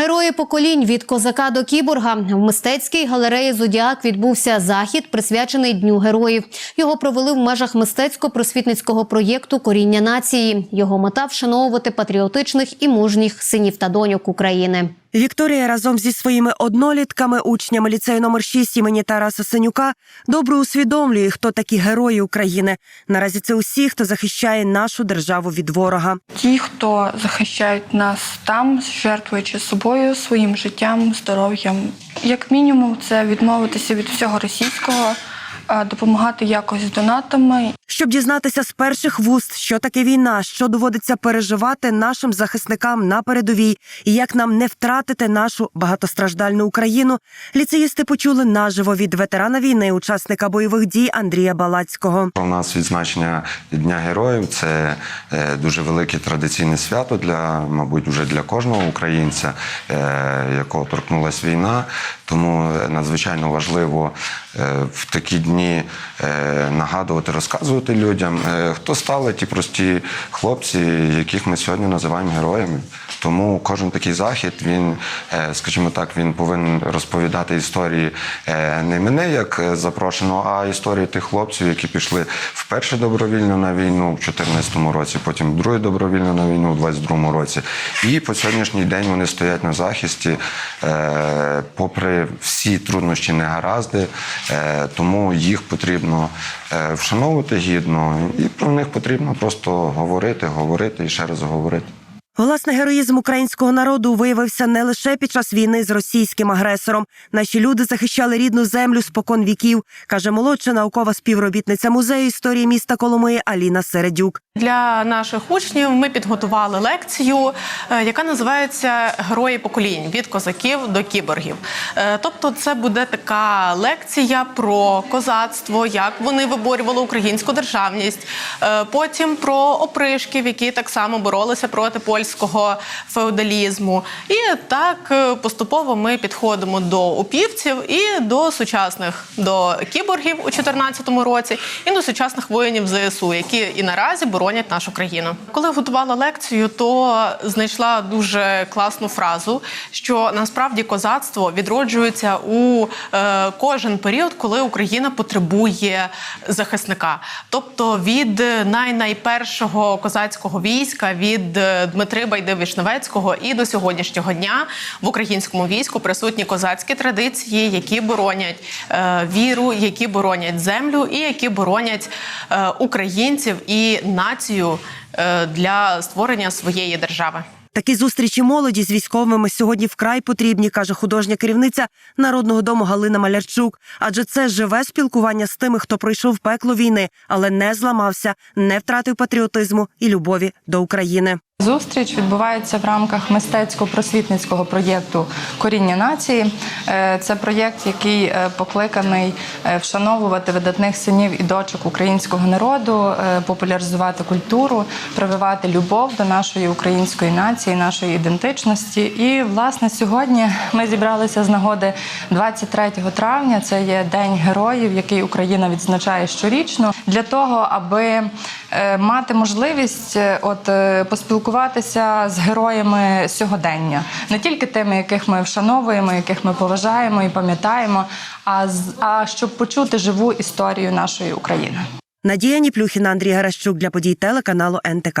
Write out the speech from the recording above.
Герої поколінь від козака до кіборга в мистецькій галереї Зодіак відбувся захід, присвячений Дню героїв. Його провели в межах мистецько-просвітницького проєкту Коріння нації. Його мета вшановувати патріотичних і мужніх синів та доньок України. Вікторія разом зі своїми однолітками, учнями ліцею номер 6 імені Тараса Синюка, добре усвідомлює, хто такі герої України. Наразі це усі, хто захищає нашу державу від ворога. Ті, хто захищають нас там, жертвуючи собою, своїм життям, здоров'ям. Як мінімум, це відмовитися від всього російського, допомагати якось донатами. Щоб дізнатися з перших вуст, що таке війна, що доводиться переживати нашим захисникам на передовій, і як нам не втратити нашу багатостраждальну Україну, ліцеїсти почули наживо від ветерана війни, учасника бойових дій Андрія Балацького. У нас відзначення Дня героїв це е, дуже велике традиційне свято для, мабуть, вже для кожного українця, е, якого торкнулася війна. Тому надзвичайно важливо е, в такі дні е, нагадувати, розказувати людям, е, хто стали ті прості хлопці, яких ми сьогодні називаємо героями. Тому кожен такий захід, він, е, скажімо так, він повинен розповідати історії не мене як запрошеного, а історії тих хлопців, які пішли вперше добровільно на війну в 2014 році, потім вдруге добровільно на війну в 2022 році. І по сьогоднішній день вони стоять на захисті, попри всі труднощі, негаразди. Тому їх потрібно е, вшановувати гідно, і про них потрібно просто говорити, говорити і ще раз говорити. Власне, героїзм українського народу виявився не лише під час війни з російським агресором. Наші люди захищали рідну землю спокон віків, каже молодша наукова співробітниця музею історії міста Коломиї Аліна Середюк. Для наших учнів ми підготували лекцію, е, яка називається Герої поколінь від козаків до кіборгів. Е, Тобто, це буде така лекція про козацтво, як вони виборювали українську державність. Е, Потім про опришків, які так само боролися проти польського феодалізму. І так е, поступово ми підходимо до упівців і до сучасних до кіборгів у 2014 році, і до сучасних воїнів ЗСУ, які і наразі боронять нашу країну. Коли готувала лекцію, то знайшла дуже класну фразу, що насправді козацтво відроджується у е, кожен період, коли Україна потребує захисника. Тобто від най-найпершого козацького війська, від е, Дмитри Байди Вишневецького і до сьогоднішнього дня в українському війську присутні козацькі традиції, які боронять е, віру, які боронять землю і які боронять е, українців і націю е, для створення своєї держави. Такі зустрічі молоді з військовими сьогодні вкрай потрібні, каже художня керівниця народного дому Галина Малярчук. Адже це живе спілкування з тими, хто пройшов пекло війни, але не зламався, не втратив патріотизму і любові до України. Зустріч відбувається в рамках мистецько-просвітницького проєкту Коріння нації. Е, Це проєкт, який е, покликаний е, вшановувати видатних синів і дочок українського народу, популяризувати культуру, прививати любов до нашої української нації, нашої ідентичності. І власне сьогодні ми зібралися з нагоди 23 травня. Це є День героїв, який Україна відзначає щорічно, для того, аби мати можливість е, от е, поспілкуватися з героями сьогодення, не тільки тими, яких ми вшановуємо, яких ми поважаємо і пам'ятаємо, а а щоб почути живу історію нашої України. Надія Ніплюхіна, Андрій Гаращук для подій телеканалу НТК.